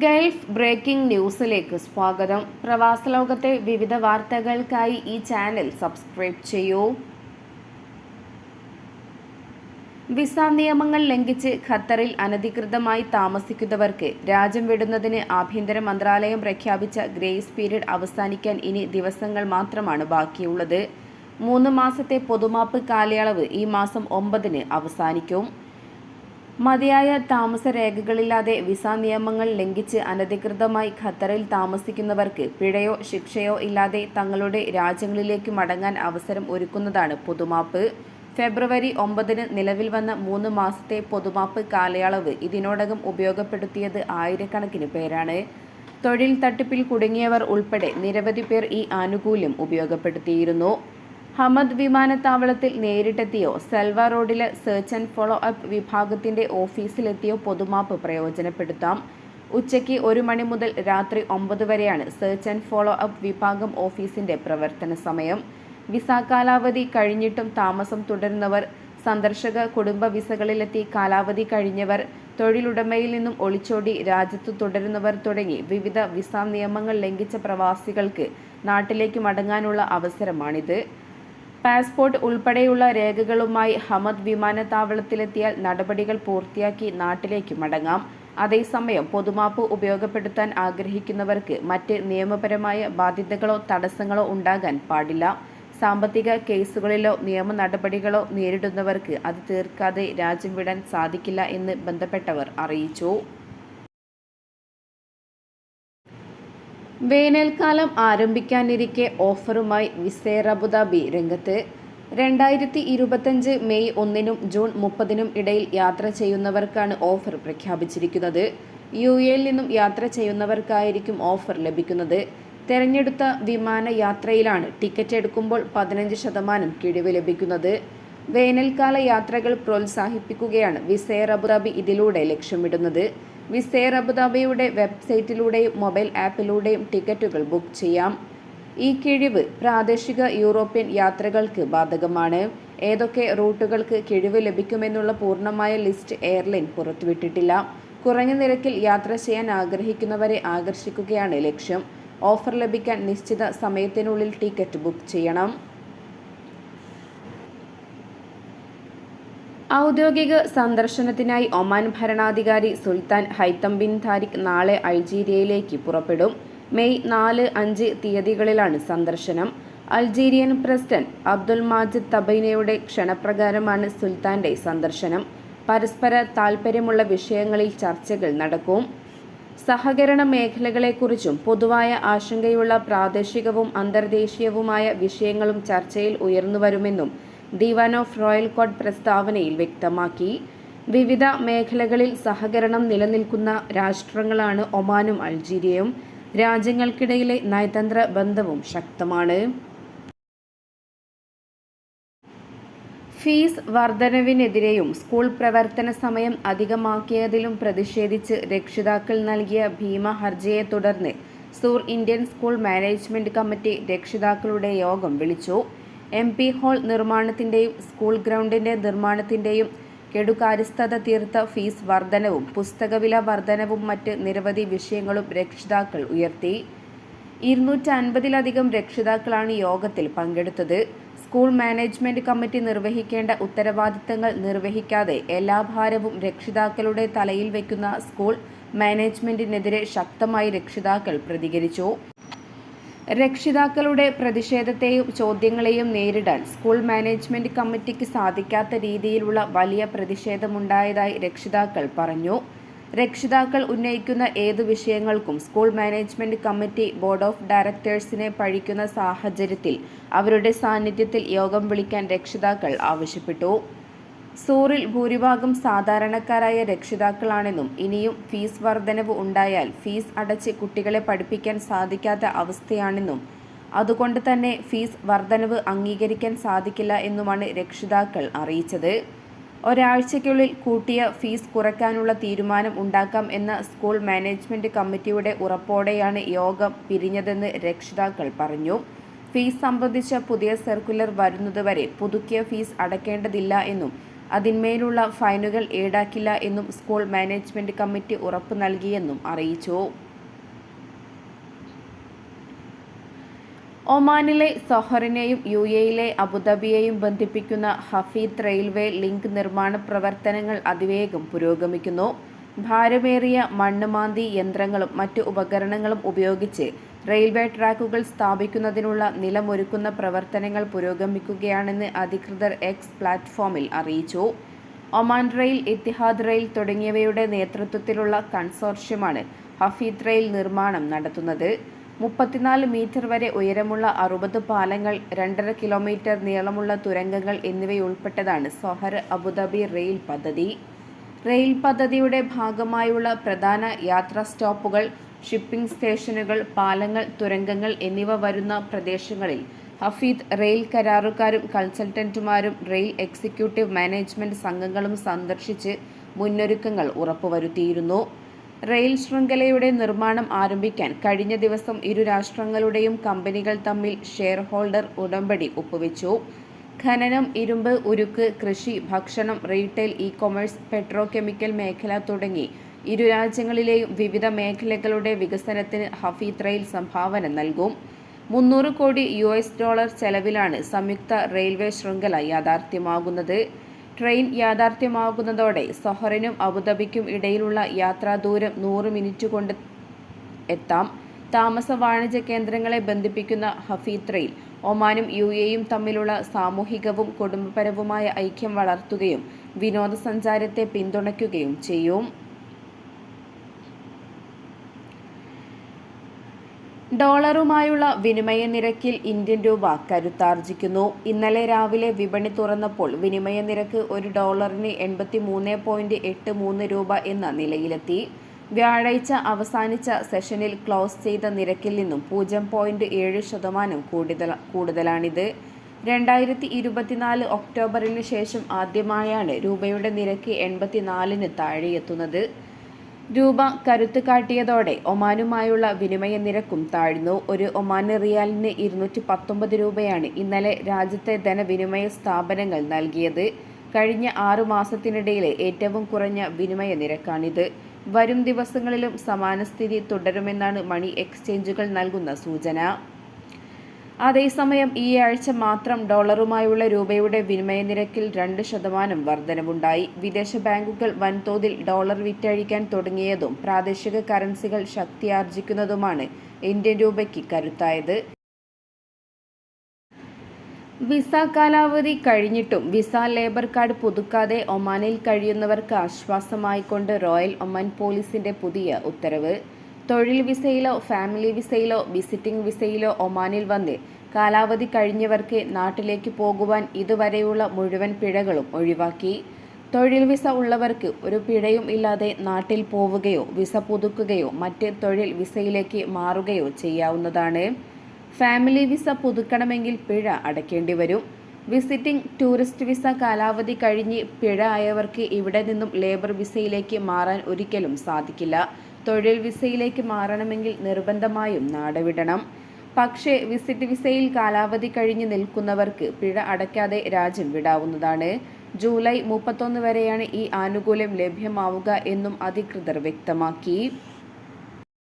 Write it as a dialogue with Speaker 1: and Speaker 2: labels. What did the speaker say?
Speaker 1: Gulf breaking ന്യൂസിലേക്ക് സ്വാഗതം. പ്രവാസ ലോകത്തെ വിവിധ വാർത്തകൾക്കായി ഈ ചാനൽ സബ്സ്ക്രൈബ് ചെയ്യൂ. വിസ നിയമങ്ങൾ ലംഘിച്ച് ഖത്തറിൽ അനധികൃതമായി താമസിക്കുന്നവർക്ക് രാജ്യം വിടുന്നതിന് ആഭ്യന്തര മന്ത്രാലയം പ്രഖ്യാപിച്ച ഗ്രേസ് പീരീഡ് അവസാനിക്കാൻ ഇനി ദിവസങ്ങൾ മാത്രമാണ് ബാക്കിയുള്ളത്. മൂന്ന് മാസത്തെ പൊതുമാപ്പ് കാലയളവ് ഈ മാസം ഒമ്പതിന് അവസാനിക്കും. മതിയായ താമസ രേഖകളില്ലാതെ വിസ നിയമങ്ങൾ ലംഘിച്ച് അനധികൃതമായി ഖത്തറിൽ താമസിക്കുന്നവർക്ക് പിഴയോ ശിക്ഷയോ ഇല്ലാതെ തങ്ങളുടെ രാജ്യങ്ങളിലേക്ക് മടങ്ങാൻ അവസരം ഒരുക്കുന്നതാണ് പൊതുമാപ്പ്. ഫെബ്രുവരി ഒമ്പതിന് നിലവിൽ വന്ന മൂന്ന് മാസത്തെ പൊതുമാപ്പ് കാലയളവ് ഇതിനോടകം ഉപയോഗപ്പെടുത്തിയത് ആയിരക്കണക്കിന് പേരാണ്. തൊഴിൽ തട്ടിപ്പിൽ കുടുങ്ങിയവർ ഉൾപ്പെടെ നിരവധി പേർ ഈ ആനുകൂല്യം ഉപയോഗപ്പെടുത്തിയിരുന്നു. ഹമദ് വിമാനത്താവളത്തിൽ നേരിട്ടെത്തിയോ? സെൽവ റോഡിലെ സെർച്ച് ആൻഡ് ഫോളോ അപ്പ് വിഭാഗത്തിന്റെ ഓഫീസിലെത്തിയോ? പൊതുമാപ്പ് പ്രയോജനപ്പെടുത്താം. ഉച്ചയ്ക്ക് ഒരു മണി മുതൽ രാത്രി ഒമ്പത് വരെയാണ് സെർച്ച് ആൻഡ് ഫോളോ അപ്പ് വിഭാഗം ഓഫീസിന്റെ പ്രവർത്തന സമയം. വിസ കാലാവധി കഴിഞ്ഞിട്ടും താമസം തുടരുന്നവർ സന്ദർശക കുടുംബ വിസകളിലെത്തി കാലാവധി കഴിഞ്ഞവർ തൊഴിലുടമയിൽ നിന്നും ഒളിച്ചോടി രാജ്യത്ത് തുടരുന്നവർ തുടങ്ങി വിവിധ വിസ നിയമങ്ങൾ ലംഘിച്ച പ്രവാസികൾക്ക് നാട്ടിലേക്ക് മടങ്ങാനുള്ള അവസരമാണിത്. പാസ്പോർട്ട് ഉൾപ്പെടെയുള്ള രേഖകളുമായി ഹമദ് വിമാനത്താവളത്തിലെത്തിയാൽ നടപടികൾ പൂർത്തിയാക്കി നാട്ടിലേക്ക് മടങ്ങാം. അതേസമയം പൊതുമാപ്പ് ഉപയോഗപ്പെടുത്താൻ ആഗ്രഹിക്കുന്നവർക്ക് മറ്റ് നിയമപരമായ ബാധ്യതകളോ തടസ്സങ്ങളോ ഉണ്ടാകാൻ പാടില്ല. സാമ്പത്തിക കേസുകളിലോ നിയമ നടപടികളോ നേരിടുന്നവർക്ക് അത് തീർക്കാതെ രാജ്യം വിടാൻ സാധിക്കില്ല എന്ന് ബന്ധപ്പെട്ടവർ അറിയിച്ചു. വേനൽക്കാലം ആരംഭിക്കാനിരിക്കെ ഓഫറുമായി വിസേർ അബുദാബി രംഗത്ത്. രണ്ടായിരത്തി ഇരുപത്തഞ്ച് മെയ് ഒന്നിനും ജൂൺ മുപ്പതിനും ഇടയിൽ യാത്ര ചെയ്യുന്നവർക്കാണ് ഓഫർ പ്രഖ്യാപിച്ചിരിക്കുന്നത്. യു എയിൽ നിന്നും യാത്ര ചെയ്യുന്നവർക്കായിരിക്കും ഓഫർ ലഭിക്കുന്നത്. തെരഞ്ഞെടുത്ത വിമാന യാത്രയിലാണ് ടിക്കറ്റ് എടുക്കുമ്പോൾ പതിനഞ്ച് ശതമാനം കിഴിവ് ലഭിക്കുന്നത്. വേനൽക്കാല യാത്രകൾ പ്രോത്സാഹിപ്പിക്കുകയാണ് വിസേർ അബുദാബി ഇതിലൂടെ ലക്ഷ്യമിടുന്നത്. വിസേർ അബുദാബിയുടെ വെബ്സൈറ്റിലൂടെയും മൊബൈൽ ആപ്പിലൂടെയും ടിക്കറ്റുകൾ ബുക്ക് ചെയ്യാം. ഈ കിഴിവ് പ്രാദേശിക യൂറോപ്യൻ യാത്രകൾക്ക് ബാധകമാണ്. ഏതൊക്കെ റൂട്ടുകൾക്ക് കിഴിവ് ലഭിക്കുമെന്നുള്ള പൂർണമായ ലിസ്റ്റ് എയർലൈൻ പുറത്തുവിട്ടിട്ടില്ല. കുറഞ്ഞ നിരക്കിൽ യാത്ര ചെയ്യാൻ ആഗ്രഹിക്കുന്നവരെ ആകർഷിക്കുകയാണ് ലക്ഷ്യം. ഓഫർ ലഭിക്കാൻ നിശ്ചിത സമയത്തിനുള്ളിൽ ടിക്കറ്റ് ബുക്ക് ചെയ്യണം. ഔദ്യോഗിക സന്ദർശനത്തിനായി ഒമാൻ ഭരണാധികാരി സുൽത്താൻ ഹൈത്തം ബിൻ താരിഖ് നാളെ അൾജീരിയയിലേക്ക് പുറപ്പെടും. മെയ് നാല് അഞ്ച് തീയതികളിലാണ് സന്ദർശനം. അൾജീരിയൻ പ്രസിഡന്റ് അബ്ദുൽ മാജിദ് തബൈനയുടെ ക്ഷണപ്രകാരമാണ് സുൽത്താന്റെ സന്ദർശനം. പരസ്പര താൽപ്പര്യമുള്ള വിഷയങ്ങളിൽ ചർച്ചകൾ നടക്കും. സഹകരണ മേഖലകളെക്കുറിച്ചും പൊതുവായ ആശങ്കയുള്ള പ്രാദേശികവും അന്തർദേശീയവുമായ വിഷയങ്ങളും ചർച്ചയിൽ ഉയർന്നുവരുമെന്നും ദിവാൻ ഓഫ് റോയൽ കോഡ് പ്രസ്താവനയിൽ വ്യക്തമാക്കി. വിവിധ മേഖലകളിൽ സഹകരണം നിലനിൽക്കുന്ന രാഷ്ട്രങ്ങളാണ് ഒമാനും അൾജീരിയയും. രാജ്യങ്ങൾക്കിടയിലെ നയതന്ത്ര ബന്ധവും ശക്തമാണ്. ഫീസ് വർധനവിനെതിരെയും സ്കൂൾ പ്രവർത്തന സമയം അധികമാക്കിയതിലും പ്രതിഷേധിച്ച് രക്ഷിതാക്കൾ നൽകിയ ഭീമ ഹർജിയെ തുടർന്ന് Sur Indian school management committee രക്ഷിതാക്കളുടെ യോഗം വിളിച്ചു. എം പി ഹാൾ നിർമ്മാണത്തിന്റെയും സ്കൂൾ ഗ്രൗണ്ടിന്റെ നിർമ്മാണത്തിന്റെയും കെടുകാര്യസ്ഥത തീർത്ത ഫീസ് വർധനവും പുസ്തകവില വർധനവും മറ്റ് നിരവധി വിഷയങ്ങളും രക്ഷിതാക്കൾ ഉയർത്തി. ഇരുന്നൂറ്റി അൻപതിലധികം രക്ഷിതാക്കളാണ് യോഗത്തിൽ പങ്കെടുത്തത്. സ്കൂൾ മാനേജ്മെന്റ് കമ്മിറ്റി നിർവഹിക്കേണ്ട ഉത്തരവാദിത്തങ്ങൾ നിർവഹിക്കാതെ എല്ലാ ഭാരവും രക്ഷിതാക്കളുടെ തലയിൽ വയ്ക്കുന്ന സ്കൂൾ മാനേജ്മെന്റിനെതിരെ ശക്തമായി രക്ഷിതാക്കൾ പ്രതികരിച്ചു. രക്ഷിതാക്കളുടെ പ്രതിഷേധത്തെയും ചോദ്യങ്ങളെയും നേരിടാൻ സ്കൂൾ മാനേജ്മെന്റ് കമ്മിറ്റിക്ക് സാധിക്കാത്ത രീതിയിലുള്ള വലിയ പ്രതിഷേധമുണ്ടായതായി രക്ഷിതാക്കൾ പറഞ്ഞു. രക്ഷിതാക്കൾ ഉന്നയിക്കുന്ന ഏതു വിഷയങ്ങൾക്കും school management committee board of ഡയറക്ടേഴ്സിനെ പഴിക്കുന്ന സാഹചര്യത്തിൽ അവരുടെ സാന്നിധ്യത്തിൽ യോഗം വിളിക്കാൻ രക്ഷിതാക്കൾ ആവശ്യപ്പെട്ടു. സൂറിൽ ഭൂരിഭാഗം സാധാരണക്കാരായ രക്ഷിതാക്കളാണെന്നും ഇനിയും ഫീസ് വർധനവ് ഉണ്ടായാൽ ഫീസ് അടച്ച് കുട്ടികളെ പഠിപ്പിക്കാൻ സാധിക്കാത്ത അവസ്ഥയാണെന്നും അതുകൊണ്ട് തന്നെ ഫീസ് വർധനവ് അംഗീകരിക്കാൻ സാധിക്കില്ല എന്നുമാണ് രക്ഷിതാക്കൾ അറിയിച്ചത്. ഒരാഴ്ചയ്ക്കുള്ളിൽ കൂട്ടിയ ഫീസ് കുറയ്ക്കാനുള്ള തീരുമാനം ഉണ്ടാക്കാം എന്ന സ്കൂൾ മാനേജ്മെന്റ് കമ്മിറ്റിയുടെ ഉറപ്പോടെയാണ് യോഗം പിരിഞ്ഞതെന്ന് രക്ഷിതാക്കൾ പറഞ്ഞു. ഫീസ് സംബന്ധിച്ച പുതിയ സർക്കുലർ വരുന്നതുവരെ പുതുക്കിയ ഫീസ് അടക്കേണ്ടതില്ല എന്നും അതിന്മേലുള്ള ഫൈനുകൾ ഈടാക്കില്ല എന്നും സ്കൂൾ മാനേജ്മെന്റ് കമ്മിറ്റി ഉറപ്പു നൽകിയെന്നും അറിയിച്ചു. ഒമാനിലെ സൊഹറിനെയും യു എയിലെ അബുദാബിയെയും ബന്ധിപ്പിക്കുന്ന ഹഫീദ് റെയിൽവേ ലിങ്ക് നിർമ്മാണ പ്രവർത്തനങ്ങൾ അതിവേഗം പുരോഗമിക്കുന്നു. ഭാരമേറിയ മണ്ണുമാന്തി യന്ത്രങ്ങളും മറ്റു ഉപകരണങ്ങളും ഉപയോഗിച്ച് റെയിൽവേ ട്രാക്കുകൾ സ്ഥാപിക്കുന്നതിനുള്ള നിലമൊരുക്കുന്ന പ്രവർത്തനങ്ങൾ പുരോഗമിക്കുകയാണെന്ന് അധികൃതർ എക്സ് പ്ലാറ്റ്ഫോമിൽ അറിയിച്ചു. ഒമാൻ റെയിൽ ഇത്തിഹാദ് റെയിൽ തുടങ്ങിയവയുടെ നേതൃത്വത്തിലുള്ള കൺസോർഷ്യമാണ് ഹഫീദ് റെയിൽ നിർമ്മാണം നടത്തുന്നത്. മുപ്പത്തിനാല് മീറ്റർ വരെ ഉയരമുള്ള അറുപത് പാലങ്ങൾ രണ്ടര കിലോമീറ്റർ നീളമുള്ള തുരങ്കങ്ങൾ എന്നിവയുൾപ്പെട്ടതാണ് സൊഹർ അബുദാബി റെയിൽ പദ്ധതി. റെയിൽ പദ്ധതിയുടെ ഭാഗമായുള്ള പ്രധാന യാത്രാ സ്റ്റോപ്പുകൾ ഷിപ്പിംഗ് സ്റ്റേഷനുകൾ പാലങ്ങൾ തുരങ്കങ്ങൾ എന്നിവ വരുന്ന പ്രദേശങ്ങളിൽ ഹഫീദ് റെയിൽ കരാറുകാരും കൺസൾട്ടന്റുമാരും റെയിൽ എക്സിക്യൂട്ടീവ് മാനേജ്മെന്റ് സംഘങ്ങളും സന്ദർശിച്ച് മുന്നൊരുക്കങ്ങൾ ഉറപ്പുവരുത്തിയിരുന്നു. റെയിൽ ശൃംഖലയുടെ നിർമ്മാണം ആരംഭിക്കാൻ കഴിഞ്ഞ ദിവസം ഇരു രാഷ്ട്രങ്ങളുടെയും കമ്പനികൾ തമ്മിൽ ഷെയർ ഹോൾഡർ ഉടമ്പടി ഒപ്പുവെച്ചു. ഖനനം ഇരുമ്പ് ഉരുക്ക് കൃഷി ഭക്ഷണം റീറ്റെയിൽ ഇ കൊമേഴ്സ് പെട്രോകെമിക്കൽ മേഖല തുടങ്ങി ഇരു രാജ്യങ്ങളിലെയും വിവിധ മേഖലകളുടെ വികസനത്തിന് ഹഫീത്രയിൽ സംഭാവന നൽകും. മുന്നൂറ് കോടി യു എസ് ഡോളർ ചെലവിലാണ് സംയുക്ത റെയിൽവേ ശൃംഖല യാഥാർത്ഥ്യമാകുന്നത്. ട്രെയിൻ യാഥാർത്ഥ്യമാകുന്നതോടെ സൊഹറിനും അബുദാബിക്കും ഇടയിലുള്ള യാത്രാദൂരം നൂറ് മിനിറ്റ് കൊണ്ട് എത്താം. താമസ വാണിജ്യ കേന്ദ്രങ്ങളെ ബന്ധിപ്പിക്കുന്ന ഹഫീദ് റെയിൽ ഒമാനും യു എയും തമ്മിലുള്ള സാമൂഹികവും കുടുംബപരവുമായ ഐക്യം വളർത്തുകയും വിനോദസഞ്ചാരത്തെ പിന്തുണയ്ക്കുകയും ചെയ്യും. ഡോളറുമായുള്ള വിനിമയ നിരക്കിൽ ഇന്ത്യൻ രൂപ കരുത്താർജിക്കുന്നു. ഇന്നലെ രാവിലെ വിപണി തുറന്നപ്പോൾ വിനിമയ നിരക്ക് ഒരു ഡോളറിന് എൺപത്തി മൂന്ന് പോയിന്റ് എട്ട് മൂന്ന് രൂപ എന്ന നിലയിലെത്തി. വ്യാഴാഴ്ച അവസാനിച്ച സെഷനിൽ ക്ലോസ് ചെയ്ത നിരക്കിൽ നിന്നും പൂജ്യം പോയിന്റ് ഏഴ് ശതമാനം കൂടുതൽ കൂടുതലാണിത്. രണ്ടായിരത്തി ഇരുപത്തിനാല് ഒക്ടോബറിന് ശേഷം ആദ്യമായാണ് രൂപയുടെ നിരക്ക് എൺപത്തിനാലിന് താഴെയെത്തുന്നത്. രൂപ കരുത്ത് കാട്ടിയതോടെ ഒമാനുമായുള്ള വിനിമയ നിരക്കും താഴ്ന്നു. ഒരു ഒമാന് റിയാലിന് ഇരുന്നൂറ്റി പത്തൊമ്പത് രൂപയാണ് ഇന്നലെ രാജ്യത്തെ ധനവിനിമയ സ്ഥാപനങ്ങൾ നൽകിയത്. കഴിഞ്ഞ ആറു മാസത്തിനിടയിലെ ഏറ്റവും കുറഞ്ഞ വിനിമയ നിരക്കാണിത്. വരും ദിവസങ്ങളിലും സമാന സ്ഥിതി തുടരുമെന്നാണ് മണി എക്സ്ചേഞ്ചുകൾ നൽകുന്ന സൂചന. അതേസമയം ഈ ആഴ്ച മാത്രം ഡോളറുമായുള്ള രൂപയുടെ വിനിമയ നിരക്കിൽ രണ്ട് ശതമാനം വർധനവുണ്ടായി. വിദേശ ബാങ്കുകൾ വൻതോതിൽ ഡോളർ വിറ്റഴിക്കാൻ തുടങ്ങിയതും പ്രാദേശിക കറൻസികൾ ശക്തിയാർജിക്കുന്നതുമാണ് ഇന്ത്യൻ രൂപയ്ക്ക് കരുത്തായത്. വിസ കാലാവധി കഴിഞ്ഞിട്ടും വിസ ലേബർ കാർഡ് പുതുക്കാതെ ഒമാനിൽ കഴിയുന്നവർക്ക് ആശ്വാസമായിക്കൊണ്ട് റോയൽ ഒമാൻ പോലീസിന്റെ പുതിയ ഉത്തരവ്. തൊഴിൽ വിസയിലോ ഫാമിലി വിസയിലോ വിസിറ്റിംഗ് വിസയിലോ ഒമാനിൽ വന്ന് കാലാവധി കഴിഞ്ഞവർക്ക് നാട്ടിലേക്ക് പോകുവാൻ ഇതുവരെയുള്ള മുഴുവൻ പിഴകളും ഒഴിവാക്കി. തൊഴിൽ വിസ ഉള്ളവർക്ക് ഒരു പിഴയും ഇല്ലാതെ നാട്ടിൽ പോവുകയോ വിസ പുതുക്കുകയോ മറ്റ് തൊഴിൽ വിസയിലേക്ക് മാറുകയോ ചെയ്യാവുന്നതാണ്. ഫാമിലി വിസ പുതുക്കണമെങ്കിൽ പിഴ അടയ്ക്കേണ്ടി വരും. വിസിറ്റിംഗ് ടൂറിസ്റ്റ് വിസ കാലാവധി കഴിഞ്ഞ് പിഴ ആയവർക്ക് ഇവിടെ നിന്നും ലേബർ വിസയിലേക്ക് മാറാൻ ഒരിക്കലും സാധിക്കില്ല. തൊഴിൽ വിസയിലേക്ക് മാറണമെങ്കിൽ നിർബന്ധമായും നാടുവിടണം. പക്ഷേ വിസിറ്റ് വിസയിൽ കാലാവധി കഴിഞ്ഞ് നിൽക്കുന്നവർക്ക് പിഴ അടയ്ക്കാതെ രാജ്യം വിടാവുന്നതാണ്. ജൂലൈ മുപ്പത്തൊന്ന് വരെയാണ് ഈ ആനുകൂല്യം ലഭ്യമാവുക എന്നും അധികൃതർ വ്യക്തമാക്കി.